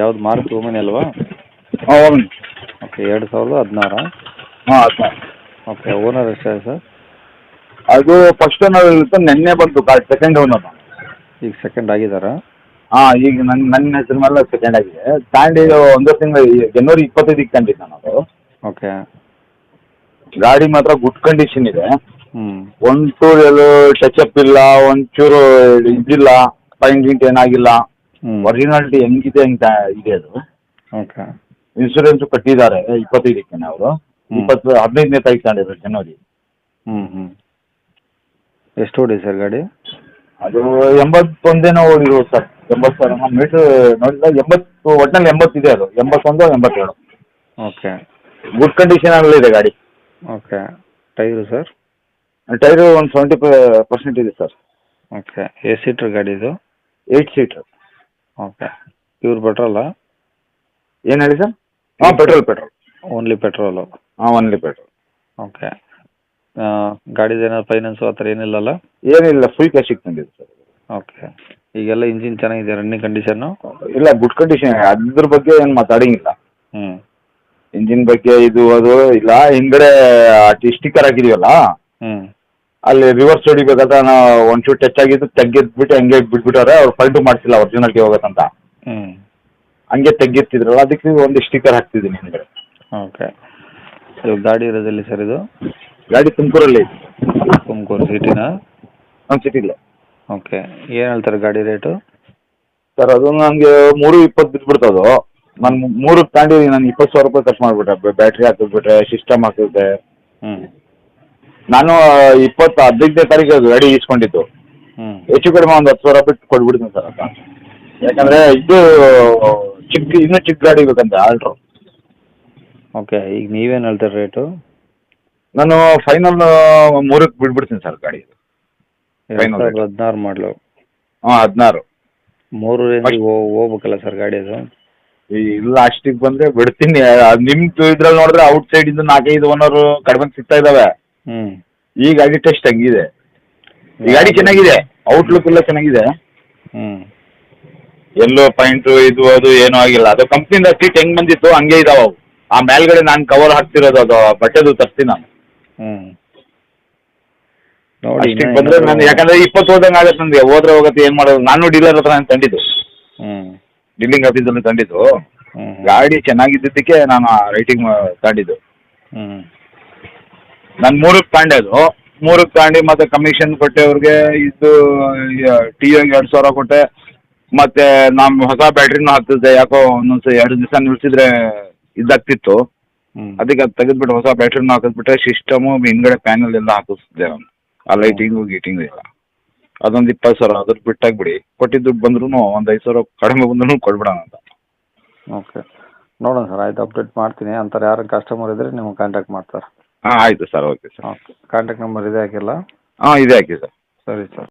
ಯಾವ್ದು mark Omni ಅಲ್ವಾ? ಹಾಂ ಓಕೆ ಎರಡು ಸಾವಿರದ ಹದಿನಾರು. ಹಾಂ ಓಕೆ ಓನರ್ ಎಷ್ಟಿದೆ ಸರ್? ಅದು ಫಸ್ಟ್ ಓನರ್ ಇರುತ್ತೆ ನಿನ್ನೆ ಬಂತು ಗಾಡಿ ಸೆಕೆಂಡ್ ಓನರ್ ಈಗ ಸೆಕೆಂಡ್ ಆಗಿದ್ದಾರಾ ಹಾಂ ಈಗ ನನ್ನ ನನ್ನ ಹೆಸರು ಮೇಲೆ ಸೆಕೆಂಡ್ ಆಗಿದೆ ತಾಂಡಿ ಒಂದು ತಿಂಗಳು ಜನವರಿ ಇಪ್ಪತ್ತೈದಕ್ಕೆ ಕಂಡಿದ್ದ ನಾನು ಅದು. ಓಕೆ ಗಾಡಿ ಮಾತ್ರ ಗುಡ್ ಕಂಡೀಷನ್ ಇದೆ. ಹ್ಞೂ ಒಂಚೂರು ಎಲ್ಲೂ ಟಚ್ ಅಪ್ ಇಲ್ಲ ಒಂಚೂರು ಇದಿಲ್ಲ ಪೈಂಟ್ ಗಿಂಟ್ ಏನಾಗಿಲ್ಲ. ಒರಿಜಿನಾಲಿಟಿ ಹೆಂಗಿದೆ ಅಂತ ಇದೆ ಅದು. ಓಕೆ ಇನ್ಶೂರೆನ್ಸ್ ಕಟ್ಟಿದ್ದಾರೆ ಇಪ್ಪತ್ತೈದಕ್ಕೆ ಅವರು. ಹ್ಮ್. ಇಪ್ಪತ್ತು ಹದಿನೈದನೇ ತಾರೀಕು ತಗೊಂಡಿದ್ರು ಜನವರಿ. ಹ್ಞೂ ಹ್ಞೂ ಎಷ್ಟು ಹೊಡಿ ಸರ್ ಗಾಡಿ? ಅದು ಎಂಬತ್ತೊಂದೇನೋ ಓಡಿರೋದು ಸರ್. ಎಂಬತ್ತು ಸಾವಿರ ನಾನು ಮೀಟ್ರ್ ನೋಡಿಲ್ಲ ಎಂಬತ್ತು ಒಟ್ಟಿನಲ್ಲಿ ಎಂಬತ್ತಿದೆ ಅದು. ಎಂಬತ್ತೊಂದು ಎಂಬತ್ತೇಳು. ಓಕೆ ಗುಡ್ ಕಂಡೀಷನ್ ಇದೆ ಗಾಡಿ. ಓಕೆ ಟೈರು ಸರ್ ಟೈರು ಒಂದು ಸೆವೆಂಟಿ ಪರ್ಸೆಂಟ್ ಇದೆ ಸರ್. ಓಕೆ ಎ ಸೀಟ್ರ್ ಗಾಡಿ ಇದು? Eight seater okay. Pure petrol? ಏನು ಹೇಳಿ ಸರ್? ಹಾಂ ಪೆಟ್ರೋಲ್ ಪೆಟ್ರೋಲ್. ಓನ್ಲಿ ಪೆಟ್ರೋಲು ಹಾಂ ಓನ್ಲಿ ಪೆಟ್ರೋಲ್ ಓಕೆ. ಗಾಡಿದು ಏನಾದ್ರು ಫೈನಾನ್ಸು ಆ ಥರ ಏನಿಲ್ಲಲ್ಲ? ಏನಿಲ್ಲ ಫುಲ್ ಕ್ಯಾಶಿಗೆ ತಂದಿದೆ ಸರ್. ಓಕೆ. ಈಗೆಲ್ಲ ಇಂಜಿನ್ ಚೆನ್ನಾಗಿದೆ ರನ್ನಿಂಗ್ ಕಂಡೀಷನ್ನು ಇಲ್ಲ ಗುಡ್ ಕಂಡೀಷನ್ ಅದ್ರ ಬಗ್ಗೆ ಏನು ಮಾತಾಡಂಗಿಲ್ಲ. ಹ್ಞೂ ಇಂಜಿನ್ ಬಗ್ಗೆ ಇದು ಅದು ಇಲ್ಲ ಹಿಂದ್ಗಡೆ ಸ್ಟಿಕ್ಕರ್ ಹಾಕಿದೀವಲ್ಲ? ಹ್ಞೂ ಅಲ್ಲಿ ರಿವರ್ಸ್ ಹೊಡಿಬೇಕಾದ್ರೆ ನಾವು ಒಂಚೂರು ಟಚ್ ಆಗಿದ್ದು ತೆಗೆದ್ಬಿಟ್ಟು ಹಂಗೆ ಬಿಟ್ಬಿಟ್ಟವ್ರೆ ಅವ್ರು ಫಲ್ಟು ಮಾಡಿಸಿಲ್ಲ ಒರಿಜಿನಾಲಿಟಿ ಹೋಗತ್ತಂತ. ಹ್ಞೂ ಹಂಗೆ ತೆಗಿತಿದ್ರಲ್ಲ ಅದಕ್ಕೆ ಒಂದು ಸ್ಟಿಕ್ಕರ್ ಹಾಕ್ತಿದ್ದೀನಿ ಹಿಂದ್ಗಡೆ ಓಕೆ. ಇದು ಗಾಡಿ ಇರೋದಲ್ಲಿ ಸರ್ ಇದು? ಗಾಡಿ ತುಮಕೂರಲ್ಲಿ. ತುಮಕೂರು ಸಿಟಿನಾ? ನಮ್ಮ ಸಿಟಿಲೇ. ಓಕೆ. ಏನು ಹೇಳ್ತಾರೆ ಗಾಡಿ ರೇಟು? ಸರ್ ಅದು ನನಗೆ ಮೂರು ಇಪ್ಪತ್ತು ಬಿದ್ದುಬಿಡ್ತದು ನಾನು ಮೂರು ತಾಂಡಿದೀನಿ ನಾನು ಇಪ್ಪತ್ತು ಸಾವಿರ ರೂಪಾಯಿ ಖರ್ಚು ಮಾಡಿಬಿಟ್ಟೆ. ಬ್ಯಾಟ್ರಿ ಹಾಕಿಬಿಟ್ರೆ ಸಿಸ್ಟಮ್ ಹಾಕಿದ್ದೆ ಹ್ಞೂ ನಾನು ಇಪ್ಪತ್ತು ಹದಿನೈದನೇ ತಾರೀಕು ಗಾಡಿ ಈಸ್ಕೊಂಡಿದ್ದು ಹ್ಞೂ ಹೆಚ್ಚು ಕಡಿಮೆ ಒಂದು ಹತ್ತು ಸಾವಿರ ಬಿಟ್ಟು ಕೊಟ್ಬಿಡ್ತೀನಿ ಸರ್ ಅಂತ ಯಾಕಂದ್ರೆ ಇದು ಚಿಕ್ಕ ಇನ್ನೂ ಚಿಕ್ಕ ಗಾಡಿ ಬೇಕಂತೆ ಆಲ್ಟ್ರ್ ಓಕೆ ಈಗ ನೀವೇನು ಹೇಳ್ತಾರೆ ರೇಟು? ನಾನು ಫೈನಲ್ ಮೂರಕ್ಕೆ ಬಿಡ್ಬಿಡ್ತೀನಿ ಸರ್ ಗಾಡಿ. ಎರಡು Final ಸಾವಿರದ ಹದಿನಾರು ಮಾಡಲು. ಹಾಂ ಹದಿನಾರು. ಮೂರು ರೇಂಜಿಗೆ ಹೋಗ್ಬೇಕಲ್ಲ ಸರ್ ಗಾಡಿ ಅದು? ಇಲ್ಲ ಅಷ್ಟಿಗೆ ಬಂದ್ರೆ ಬಿಡ್ತೀನಿ. ನಿಮ್ದು ಇದ್ರಲ್ಲಿ ನೋಡಿದ್ರೆ ಔಟ್ ಸೈಡಿಂದ ನಾಲ್ಕೈದು ಓನರು ಕಡಿಮೆ ಸಿಗ್ತಾ ಇದ್ದಾವೆ ಹ್ಞೂ ಈ ಗಾಡಿ ಟೆಸ್ಟ್ ಹಂಗಿದೆ ಈ ಗಾಡಿ ಚೆನ್ನಾಗಿದೆ. ಔಟ್ಲುಕ್ ಎಲ್ಲ ಚೆನ್ನಾಗಿದೆ. ಹ್ಮ್. ಎಲ್ಲೋ ಪಾಯಿಂಟ್ ಇದು ಅದು ಏನೂ ಆಗಿಲ್ಲ. ಅದು ಕಂಪ್ನಿಯಿಂದ ಸೀಟ್ ಹೆಂಗ್ ಬಂದಿತ್ತು ಹಂಗೆ ಇದಾವೆ ಅವು. ಆ ಮೇಲ್ಗಡೆ ನಾನು ಕವರ್ ಹಾಕ್ತಿರೋದು ಅದು ಬಟ್ಟೆದು ತರ್ತೀನಿ ನಾನು. ಹ್ಞೂ ನೋಡಿ ಅಷ್ಟಿಗೆ ಬಂದ್ರೆ ನಾನು ಯಾಕಂದ್ರೆ ಇಪ್ಪತ್ತು ಹೋದಂಗೆ ಆಗತ್ತೆ ನನಗೆ ಹೋದ್ರೆ ಹೋಗತ್ತೆ ಏನು ಮಾಡೋದು? ನಾನು ಡೀಲರ್ ಹತ್ರ ನಾನು ತಂದಿದ್ದು. ಹ್ಮ್. ಡೀಲಿಂಗ್ ಆಫೀಸಲ್ಲಿ ತಂದಿದ್ದು. ಗಾಡಿ ಚೆನ್ನಾಗಿದ್ದಕ್ಕೆ ನಾನು ರೈಟಿಂಗ್ ತಂದಿದ್ದು. ಹ್ಞೂ ನಾನು ಮೂರಕ್ಕೆ ಅದು. ಮೂರಕ್ಕೆ ತಾಂಡಿ ಮತ್ತೆ ಕಮಿಷನ್ ಕೊಟ್ಟೆ ಅವ್ರಿಗೆ ಇದು ಟಿ ಓಗೆ ಎರಡು ಸಾವಿರ ಕೊಟ್ಟೆ. ಮತ್ತೆ ನಮ್ಮ ಹೊಸ ಬ್ಯಾಟ್ರಿನೂ ಹಾಕ್ತಿದ್ದೆ ಯಾಕೋ ಒಂದೊಂದು ಎರಡು ದಿವಸ ನಿಲ್ಸಿದ್ರೆ ಇದಾಗ್ತಿತ್ತು. ಅದಕ್ಕೆ ಅದು ತೆಗೆದ್ಬಿಟ್ಟು ಹೊಸ ಬ್ಯಾಟ್ರಿನೂ ಹಾಕಿದ್ಬಿಟ್ರೆ ಸಿಸ್ಟಮು ಹಿಂದ್ಗಡೆ ಪ್ಯಾನಲ್ ಎಲ್ಲ ಹಾಕಿಸ್ತಿದ್ದೆ ನಾನು. ಆ ಲೈಟಿಂಗು ಗೀಟಿಂಗು ಎಲ್ಲ. ಅದೊಂದು ಇಪ್ಪತ್ತು ಸಾವಿರ ಅದ್ರ ಬಿಟ್ಟಾಗ್ಬಿಡಿ. ಕೊಟ್ಟಿದ್ದು ಬಂದ್ರೂ ಒಂದು ಐದು ಸಾವಿರ ಕಡಿಮೆ ಬಂದ್ರೂ ಕೊಡ್ಬಿಡೋಣ ಅಂತ. ಓಕೆ. ನೋಡೋಣ ಸರ್ ಆಯ್ತು ಅಪ್ಡೇಟ್ ಮಾಡ್ತೀನಿ. ಅಂತಾರೆ ಯಾರು ಕಸ್ಟಮರ್ ಇದ್ದರೆ ನಿಮ್ಗೆ ಕಾಂಟ್ಯಾಕ್ಟ್ ಮಾಡ್ತಾರೆ. ಹಾಂ ಆಯಿತು sir okay sir. Okay. Contact number ಇದೆ ಹಾಕಿಲ್ಲ? ಹಾಂ ಇದೆ ಹಾಕಿ ಸರ್. ಸರಿ ಸರ್.